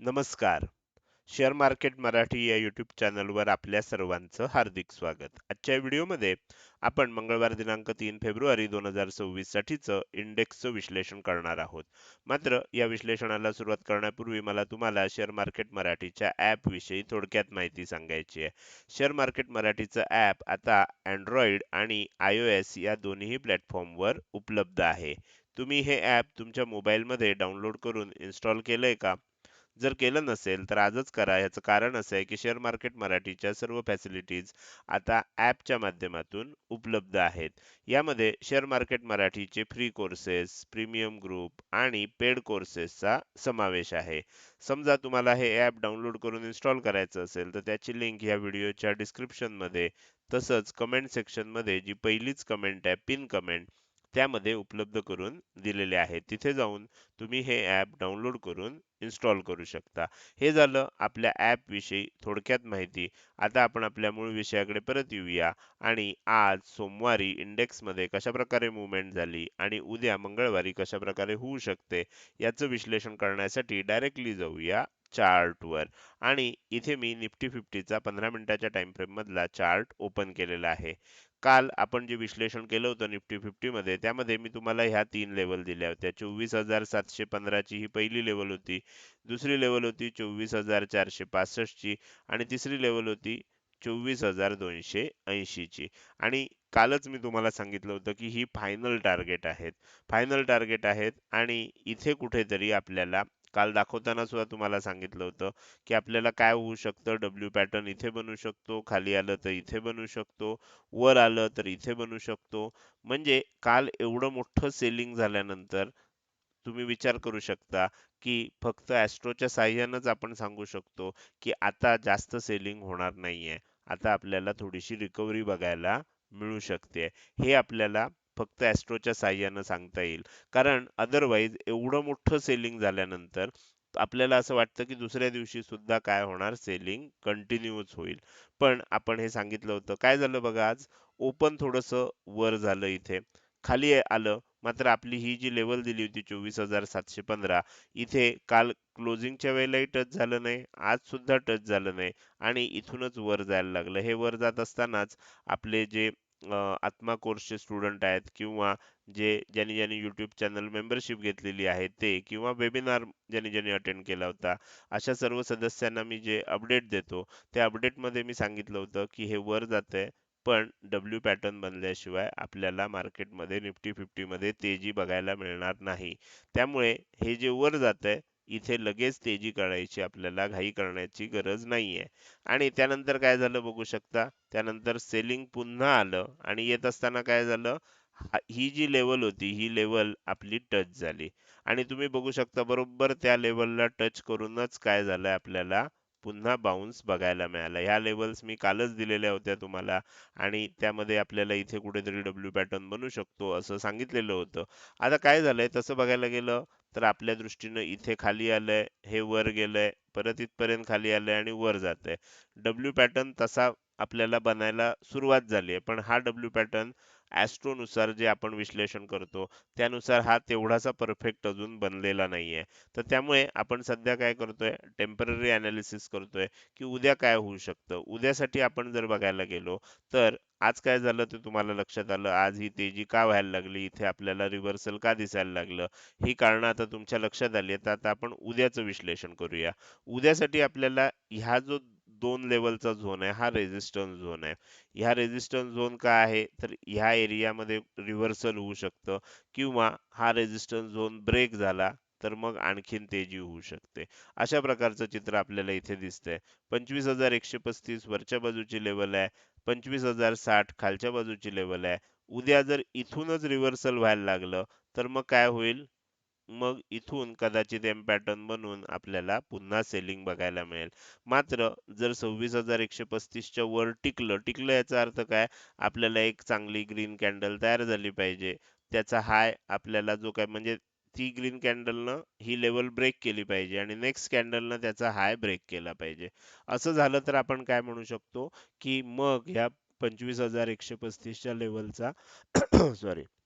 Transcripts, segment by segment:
नमस्कार. Share market Marathi या YouTube चॅनलवर आपल्या सर्वांचं हार्दिक स्वागत. आजच्या व्हिडिओमध्ये आपण मंगळवार दिनांक तीन फेब्रुवारी दोन हजार सव्वीस साठीचं इंडेक्सचं विश्लेषण करणार आहोत. मात्र या विश्लेषणाला सुरुवात करण्यापूर्वी मला तुम्हाला शेअर मार्केट मराठीच्या ॲपविषयी थोडक्यात माहिती सांगायची आहे. शेअर मार्केट मराठीचं ॲप आता अँड्रॉइड आणि आय ओ एस या दोन्ही प्लॅटफॉर्मवर उपलब्ध आहे. तुम्ही हे ॲप तुमच्या मोबाईलमध्ये डाउनलोड करून इन्स्टॉल केलं आहे का? जर केलं नसेल तर आजच करा. याचं कारण असं आहे की शेअर मार्केट मराठीच्या सर्व फॅसिलिटीज आता ॲपच्या माध्यमातून उपलब्ध आहेत. यामध्ये शेअर मार्केट मराठीचे फ्री कोर्सेस प्रीमियम ग्रुप आणि पेड कोर्सेसचा समावेश आहे. समजा तुम्हाला हे ॲप डाउनलोड करून इन्स्टॉल करायचं असेल तर त्याची लिंक या व्हिडिओच्या डिस्क्रिप्शनमध्ये तसंच कमेंट सेक्शनमध्ये जी पहिलीच कमेंट आहे पिन कमेंट त्यामध्ये उपलब्ध करून दिलेले आहे तिथे जाऊन तुम्ही हे ॲप डाउनलोड करून इन्स्टॉल करू शकता. हे झालं आपल्या ॲपविषयी थोडक्यात माहिती. आता आपण आपल्या मूळ विषयाकडे परत येऊया. आणि आज सोमवारी इंडेक्समध्ये कशा प्रकारे मुवमेंट झाली आणि उद्या मंगळवारी कशा प्रकारे होऊ शकते याचं विश्लेषण करण्यासाठी डायरेक्टली जाऊया चार्टवर आणि इथे मी निफ्टी फिफ्टीचा पंधरा मिनिटाच्या टाइम फ्रेम मधला चार्ट ओपन केलेला आहे. काल आपण जे विश्लेषण केलं होतं निफ्टी फिफ्टीमध्ये त्यामध्ये मी तुम्हाला ह्या तीन लेवल दिल्या होत्या. चोवीस हजार सातशे पंधराची ही पहिली लेवल होती दुसरी लेवल होती चोवीस हजार चारशे पासष्टची आणि तिसरी लेवल होती चोवीस हजार दोनशे ऐंशीची. आणि कालच मी तुम्हाला सांगितलं होतं की ही फायनल टार्गेट आहेत. फायनल टार्गेट आहेत आणि इथे कुठेतरी आपल्याला काल दाखवताना सुद्धा तुम्हाला सांगितलं होतं की आपल्याला काय होऊ शकतं? डब्ल्यू पॅटर्न इथे बनू शकतो खाली आलं तर इथे बनू शकतो वर आलं तर इथे बनू शकतो. म्हणजे काल एवढं मोठं सेलिंग झाल्यानंतर तुम्ही विचार करू शकता की फक्त ॲस्ट्रोच्या साह्यानंच आपण सांगू शकतो की आता जास्त सेलिंग होणार नाहीये. आता आपल्याला थोडीशी रिकव्हरी बघायला मिळू शकते. हे आपल्याला फक्त ॲस्ट्रोच्या साह्यानं सांगता येईल. कारण अदरवाईज एवढं मोठं सेलिंग झाल्यानंतर आपल्याला असं वाटतं की दुसऱ्या दिवशी सुद्धा काय होणार? सेलिंग कंटिन्यूच होईल. पण आपण हे सांगितलं होतं. काय झालं बघा आज? ओपन थोडस वर झालं इथे. खाली आलं. मात्र आपली ही जी लेवल दिली होती चोवीस हजार सातशे पंधरा इथे काल क्लोजिंगच्या वेळेलाही टच झालं नाही. आज सुद्धा टच झालं नाही. आणि इथूनच वर जायला लागलं. हे वर जात असतानाच आपले जे आत्मा कोर्सचे स्टुडंट आहेत किंवा जे ज्यांनी ज्यांनी यूट्यूब चॅनल मेंबरशिप घेतलेली आहे ते किंवा वेबिनार ज्यांनी ज्यांनी अटेंड केला होता अशा सर्व सदस्यांना मी जे अपडेट देतो त्या अपडेटमध्ये मी सांगितलं होतं की हे वर जातंय पण डब्ल्यू पॅटर्न बनल्याशिवाय आपल्याला मार्केटमध्ये निफ्टी फिफ्टीमध्ये तेजी बघायला मिळणार नाही. त्यामुळे हे जे वर जातंय इथे लगेच तेजी करायची आपल्याला घाई करण्याची गरज नाहीये. आणि त्यानंतर काय झालं बघू शकता? त्यानंतर सेलिंग पुन्हा आलं आणि येत असताना काय झालं? ही जी लेवल होती ही लेवल आपली टच झाली. आणि तुम्ही बघू शकता बरोबर त्या लेवलला टच करूनच काय झालंय आपल्याला? पुन्हा बाउन्स बघायला मिळाला. ह्या लेवल्स मी कालच दिलेल्या होत्या तुम्हाला आणि त्यामध्ये आपल्याला इथे कुठेतरी डब्ल्यू पॅटर्न बनू शकतो असं सांगितलेलं होतं. आता काय झालंय? तसं बघायला गेलं तर आपल्या दृष्टीनं इथे खाली आलंय हे वर गेलंय परत इथपर्यंत खाली आलंय आणि वर जात आहे डब्ल्यू पॅटर्न तसा आपल्याला बनायला सुरुवात झाली आहे. पण हा डब्ल्यू पॅटर्ननुसार जे आपण विश्लेषण करतो त्यानुसार हा तेवढासा परफेक्ट अजून बनलेला नाहीये तर त्यामुळे आपण सध्या काय करतोय टेंपररी ॲनालिसिस करतोय की उद्या काय होऊ शकतं. उद्यासाठी आपण जर बघायला गेलो तर आज काय झालं ते तुम्हाला लक्षात आलं. आज ही तेजी का व्हायला लागली? इथे आपल्याला रिव्हर्सल का दिसायला लागलं? ही कारण आता तुमच्या लक्षात आली तर आता आपण उद्याचं विश्लेषण करूया. उद्यासाठी आपल्याला ह्या जो दोन लेवलचा झोन आहे हा रेझिस्टन्स झोन आहे. ह्या रेझिस्टन्स झोन काय आहे? तर ह्या एरियामध्ये रिव्हर्सल होऊ शकतं किंवा हा रेझिस्टन्स झोन ब्रेक झाला तर मग आणखीन तेजी होऊ शकते. अशा प्रकारचं चित्र आपल्याला इथे दिसतंय. पंचवीस हजार एकशे पस्तीस वरच्या बाजूची लेवल आहे. पंचवीस हजार साठ खालच्या बाजूची लेवल आहे. उद्या जर इथूनच रिव्हर्सल व्हायला लागलं तर मग काय होईल? मग इथून कदाचित एम पॅटर्न बनून आपल्याला पुन्हा सेलिंग बघायला मिळेल. मात्र जर सव्वीस हजार एकशे पस्तीसच्या वर टिकलं टिकलं याचा अर्थ काय? आपल्याला एक चांगली ग्रीन कॅन्डल तयार झाली पाहिजे. त्याचा हाय आपल्याला जो काय म्हणजे ती ग्रीन कॅन्डलनं ही लेवल ब्रेक केली पाहिजे आणि नेक्स्ट कॅन्डलनं त्याचा हाय ब्रेक केला पाहिजे. असं झालं तर आपण काय म्हणू शकतो? की मग ह्या पंचवीस हजार एकशे पस्तीसच्या लेवलचा सॉरी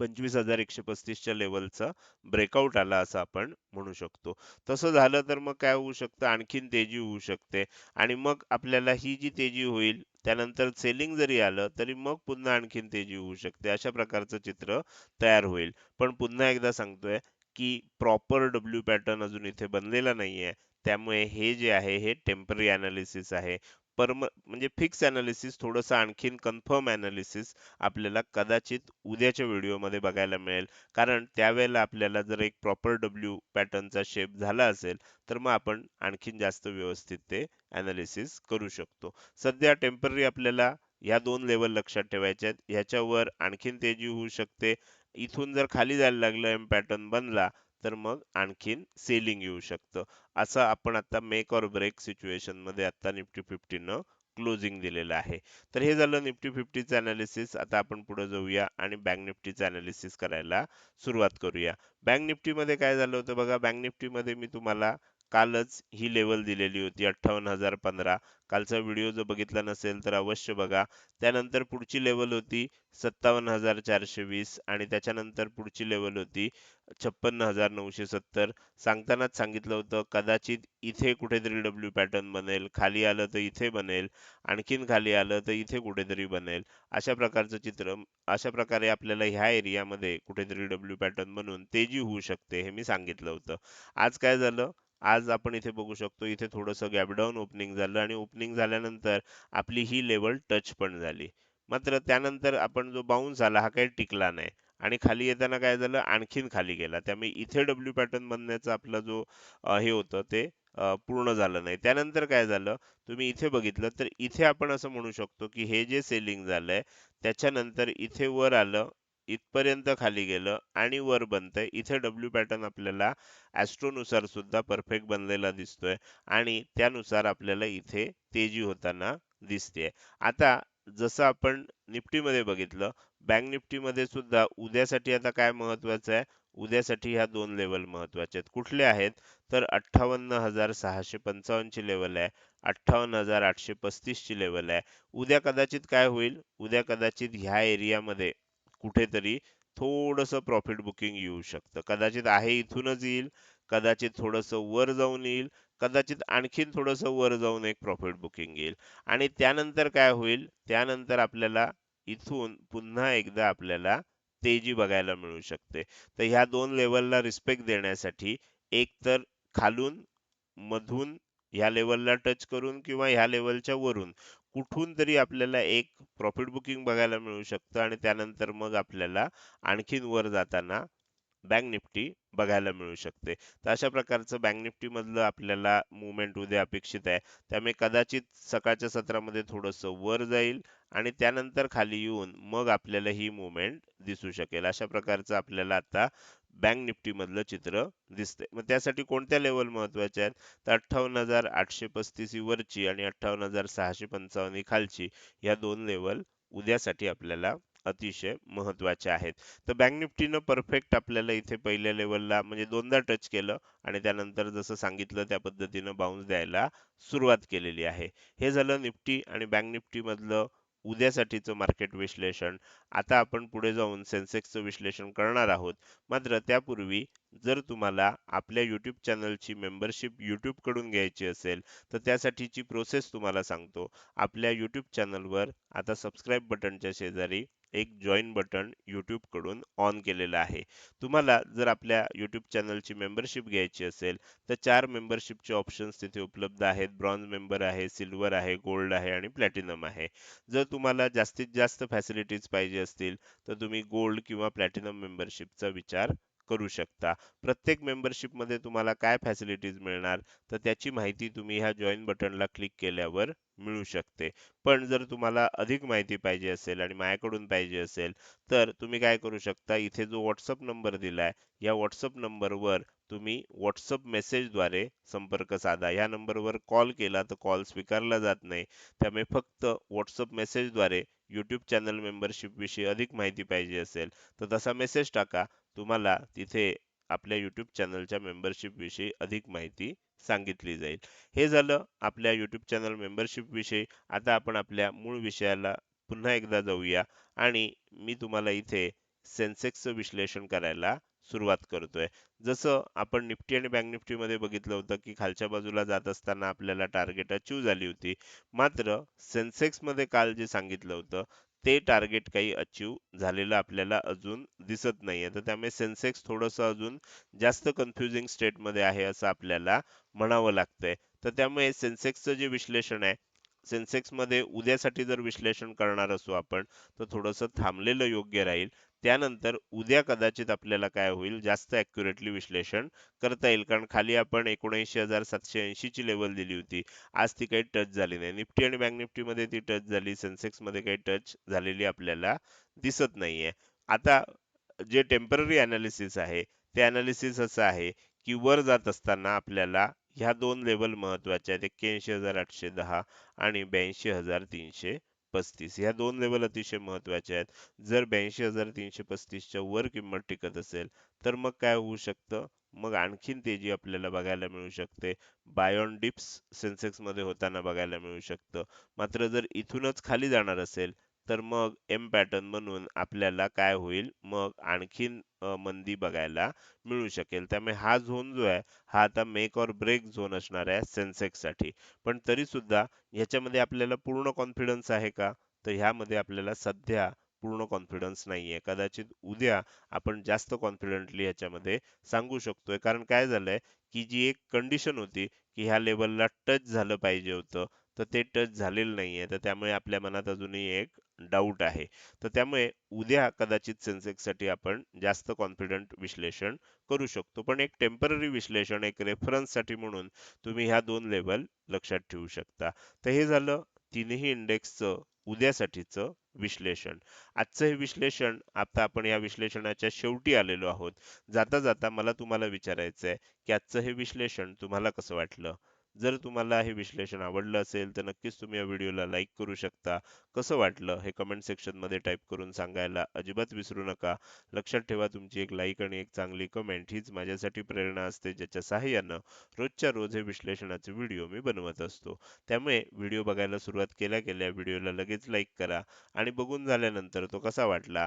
पंचवीस हजार एकशे पस्तीसच्या लेवलचा ब्रेकआउट आला असं आपण म्हणू शकतो. तसं झालं तर मग काय होऊ शकतं? आणखीन तेजी होऊ शकते. आणि मग आपल्याला ही जी तेजी होईल त्यानंतर सेलिंग जरी आलं तरी मग पुन्हा आणखीन तेजी होऊ शकते. अशा प्रकारचं चित्र तयार होईल. पण पुन्हा एकदा सांगतोय की प्रॉपर डब्ल्यू पॅटर्न अजून इथे बनलेला नाहीये. त्यामुळे हे जे आहे हे टेंपररी अनालिसिस आहे. परम म्हणजे फिक्स अनालिसिस थोडंसं आणखीन कन्फर्म अनालिसिस आपल्याला कदाचित उद्याच्या व्हिडिओमध्ये बघायला मिळेल. कारण त्यावेळेला आपल्याला जर एक प्रॉपर डब्ल्यू पॅटर्नचा शेप झाला असेल तर मग आपण आणखीन जास्त व्यवस्थित ते अनालिसिस करू शकतो. सध्या टेंपररी आपल्याला या दोन लेवल लक्षात ठेवायच्या आहेत. ह्याच्यावर आणखीन तेजी होऊ शकते. इथून जर खाली जायला लागलं एम पॅटर्न बनला तर मग आणखीन सेलिंग येऊ शकतं. असं आपण आता मेक ऑर ब्रेक सिच्युएशनमध्ये आता निफ्टी फिफ्टीनं क्लोजिंग दिलेलं आहे. तर हे झालं निफ्टी फिफ्टीचं अनालिसिस आता आपण पुढे जाऊया आणि बँक निफ्टीचं अनालिसिस करायला सुरुवात करूया. बँक निफ्टीमध्ये काय झालं होतं बघा? बँक निफ्टीमध्ये मी तुम्हाला कालच ही लेवल दिलेली होती अठ्ठावन्न हजार पंधरा. कालचा व्हिडिओ जर बघितला नसेल तर अवश्य बघा. त्यानंतर पुढची लेवल होती सत्तावन्न हजार चारशे वीस आणि त्याच्यानंतर पुढची लेवल होती छप्पन्न हजार नऊशे सत्तर. सांगतानाच सांगितलं होतं कदाचित इथे कुठेतरी डब्ल्यू पॅटर्न बनेल खाली आलं तर इथे बनेल आणखीन खाली आलं तर इथे कुठेतरी बनेल. अशा प्रकारचं चित्र अशा प्रकारे आपल्याला ह्या एरियामध्ये कुठेतरी डब्ल्यू पॅटर्न बनून तेजी होऊ शकते हे मी सांगितलं होतं. आज काय झालं? आज आपण इथे बघू शकतो इथे थोडंसं गॅपडाऊन ओपनिंग झालं आणि ओपनिंग झाल्यानंतर आपली ही लेवल टच पण झाली. मात्र त्यानंतर आपण जो बाउन्स आला हा काही टिकला नाही. आणि खाली येताना काय झालं? आणखीन खाली गेला. त्यामुळे इथे डब्ल्यू पॅटर्न बनण्याचा आपला जो हे होतं ते पूर्ण झालं नाही. त्यानंतर काय झालं? तुम्ही इथे बघितलं तर इथे आपण असं म्हणू शकतो की हे जे सेलिंग झालंय त्याच्यानंतर इथे वर आलं इथपर्यंत खाली गेलं आणि वर बनतंय. इथे डब्ल्यू पॅटर्न आपल्याला ॲस्ट्रोनुसार सुद्धा परफेक्ट बनलेला दिसतोय आणि त्यानुसार आपल्याला इथे तेजी होताना दिसते आता जसं आपण निफ्टीमध्ये बघितलं बँक निफ्टीमध्ये सुद्धा उद्यासाठी आता काय महत्वाचं आहे? उद्यासाठी ह्या दोन लेवल महत्त्वाचे आहेत. कुठले आहेत? तर अठ्ठावन्न हजार सहाशे पंचावन्नची लेवल आहे. अठ्ठावन्न हजार आठशे पस्तीस ची लेवल आहे. उद्या कदाचित काय होईल? उद्या कदाचित ह्या एरियामध्ये कुठेतरी थोडस प्रॉफिट बुकिंग येऊ शकतं. कदाचित आहे इथूनच येईल कदाचित थोडस वर जाऊन येईल कदाचित आणखीन थोडस वर जाऊन एक प्रॉफिट बुकिंग येईल. आणि त्यानंतर काय होईल? त्यानंतर आपल्याला इथून पुन्हा एकदा आपल्याला तेजी बघायला मिळू शकते. तर ह्या दोन लेवलला रिस्पेक्ट देण्यासाठी एक तर खालून मधून ह्या लेवलला टच करून किंवा ह्या लेवलच्या वरून कुठून तरी आपल्याला एक प्रॉफिट बुकिंग बघायला मिळू शकतं आणि त्यानंतर मग आपल्याला आणखीन वर जाताना बँक निफ्टी बघायला मिळू शकते. तर अशा प्रकारचं बँक निफ्टीमधलं आपल्याला मुवमेंट उद्या अपेक्षित आहे. त्यामुळे कदाचित सकाळच्या सत्रामध्ये थोडंसं वर जाईल आणि त्यानंतर खाली येऊन मग आपल्याला ही मुवमेंट दिसू शकेल. अशा प्रकारचं आपल्याला आता बँक निफ्टी मधलं चित्र दिसतंय. मग त्यासाठी कोणत्या लेवल महत्त्वाचे आहेत? तर अठ्ठावन्न हजार आठशे पस्तीस ही वरची आणि अठ्ठावन्न हजार सहाशे पंचावन्न ही खालची या दोन लेवल उद्यासाठी आपल्याला अतिशय महत्त्वाचे आहेत. तर बँक निफ्टीनं परफेक्ट आपल्याला इथे पहिल्या लेवलला म्हणजे दोनदा टच केलं आणि त्यानंतर जसं सांगितलं त्या पद्धतीनं बाउन्स द्यायला सुरुवात केलेली आहे. हे झालं निफ्टी आणि बँक निफ्टी मधलं उद्यासाठीचं मार्केट विश्लेषण. आता आपण पुढे जाऊन सेन्सेक्सचं विश्लेषण करणार आहोत. मात्र त्यापूर्वी जर तुम्हाला आपल्या यूट्यूब चॅनलची मेंबरशिप यूट्यूबकडून घ्यायची असेल तर त्यासाठीची प्रोसेस तुम्हाला सांगतो. आपल्या यूट्यूब चॅनलवर आता सबस्क्राईब बटनच्या शेजारी एक जॉईन बटन यूट्यूबकडून ऑन केलेलं आहे. तुम्हाला जर आपल्या यूट्यूब चॅनलची मेंबरशिप घ्यायची असेल तर चार मेंबरशिपचे ऑप्शन्स तिथे उपलब्ध आहेत. ब्रॉन्झ मेंबर आहे सिल्वर आहे गोल्ड आहे आणि प्लॅटिनम आहे. जर तुम्हाला जास्तीत जास्त फॅसिलिटीज पाहिजे असतील तर तुम्ही गोल्ड किंवा प्लॅटिनम मेंबरशिपचा विचार करू शकता. प्रत्येक मेंबरशिपमध्ये तुम्हाला काय फॅसिलिटीज मिळणार तर त्याची माहिती तुम्ही ह्या जॉईन बटनला क्लिक केल्यावर मिळू शकते. पण जर तुम्हाला अधिक माहिती पाहिजे असेल आणि माझ्याकडून पाहिजे असेल तर तुम्ही काय करू शकता इथे जो व्हॉट्सअप नंबर दिलाय या व्हॉट्सअप नंबरवर तुम्ही व्हॉट्सअप मेसेजद्वारे संपर्क साधा. या नंबरवर कॉल केला तर कॉल स्वीकारला जात नाही. त्यामुळे फक्त व्हॉट्सअप मेसेजद्वारे युट्यूब चॅनल मेंबरशिप विषयी अधिक माहिती पाहिजे असेल तर तसा मेसेज टाका. तुम्हाला तिथे आपल्या यूट्यूब चॅनलच्या मेंबरशिप विषयी अधिक माहिती सांगितली जाईल. हे झालं आपल्या यूट्यूब चॅनल मेंबरशिप विषयी. आता आपण आपल्या मूळ विषयाला पुन्हा एकदा जाऊया. आणि मी तुम्हाला इथे सेन्सेक्सचं विश्लेषण करायला सुरुवात करतोय. जसं आपण निफ्टी आणि बँक निफ्टीमध्ये बघितलं होतं की खालच्या बाजूला जात असताना आपल्याला टार्गेट अचीव झाली होती. मात्र सेन्सेक्समध्ये काल जे सांगितलं होतं ते टार्गेट काही अचीव झालेलं आपल्याला अजून दिसत नाहीये. तर त्यामुळे सेन्सेक्स थोडंसं अजून जास्त कन्फ्युजिंग स्टेटमध्ये आहे असं आपल्याला म्हणावं लागतंय. तर त्यामुळे सेन्सेक्सचं जे विश्लेषण आहे सेन्सेक्समध्ये उद्यासाठी जर विश्लेषण करणार असू आपण तर थोडंसं थांबलेलं योग्य राहील. त्यानंतर उद्या कदाचित आपल्याला काय होईल जास्त ॲक्युरेटली विश्लेषण करता येईल. कारण खाली आपण एकोणऐंशी हजार सातशे ऐंशी ची लेवल दिली होती. आज ती काही टच झाली नाही. निफ्टी आणि बँक निफ्टी मध्ये ती टच झाली. सेन्सेक्समध्ये काही टच झालेली आपल्याला दिसत नाहीये. आता जे टेंपररी अनालिसिस आहे ते अनालिसिस असं आहे की वर जात असताना आपल्याला ह्या दोन लेवल महत्त्वाच्या आहेत. एक्क्याऐंशी हजार आठशे दहा आणि ब्याऐंशी हजार तीनशे पस्तीस. ह्या दोन लेवल अतिशय महत्त्वाच्या आहेत. जर ब्याऐंशी हजार तीनशे पस्तीसच्या वर किंमत टिकत असेल तर मग काय होऊ शकतं? मग आणखीन तेजी आपल्याला बघायला मिळू शकते. बायोन डिप्स सेन्सेक्समध्ये होताना बघायला मिळू शकतं. मात्र जर इथूनच खाली जाणार असेल तर मग एम पॅटर्न म्हणून आपल्याला काय होईल? मग आणखीन मंदी बघायला मिळू शकेल. त्यामुळे हा झोन जो आहे हा आता मेक ऑर ब्रेक झोन असणार आहे सेन्सेक्ससाठी. पण तरी सुद्धा ह्याच्यामध्ये आपल्याला पूर्ण कॉन्फिडन्स आहे का? तर ह्यामध्ये आपल्याला सध्या पूर्ण कॉन्फिडन्स नाहीये. कदाचित उद्या आपण जास्त कॉन्फिडंटली ह्याच्यामध्ये सांगू शकतोय. कारण काय झालंय? की जी एक कंडिशन होती की ह्या लेवलला टच झालं पाहिजे होतं. तर ते टच झालेलं नाहीये. तर त्यामुळे आपल्या मनात अजूनही एक डाऊट आहे. तर त्यामुळे उद्या कदाचित सेन्सेक्ससाठी आपण जास्त कॉन्फिडंट विश्लेषण करू शकतो. पण एक टेंपररी विश्लेषण एक रेफरन्ससाठी म्हणून तुम्ही ह्या दोन लेवल लक्षात ठेवू शकता. तर हे झालं तिन्ही इंडेक्सचं उद्यासाठीचं विश्लेषण. आजचं हे विश्लेषण आता आपण या विश्लेषणाच्या शेवटी आलेलो आहोत. जाता जाता मला तुम्हाला विचारायचं आहे की आजचं हे विश्लेषण तुम्हाला कसं वाटलं? जर तुम्हाला हे विश्लेषण आवडलं असेल तर नक्कीच तुम्ही या व्हिडिओला लाईक करू शकता. कसं वाटलं हे कमेंट सेक्शनमध्ये टाईप करून सांगायला अजिबात विसरू नका. लक्षात ठेवा तुमची एक लाईक आणि एक चांगली कमेंट हीच माझ्यासाठी प्रेरणा असते ज्याच्या सहाय्यानं रोजच्या रोज हे विश्लेषणाचे व्हिडिओ मी बनवत असतो. त्यामुळे व्हिडिओ बघायला सुरुवात केल्या केल्या व्हिडिओला लगेच लाईक करा. आणि बघून झाल्यानंतर तो कसा वाटला?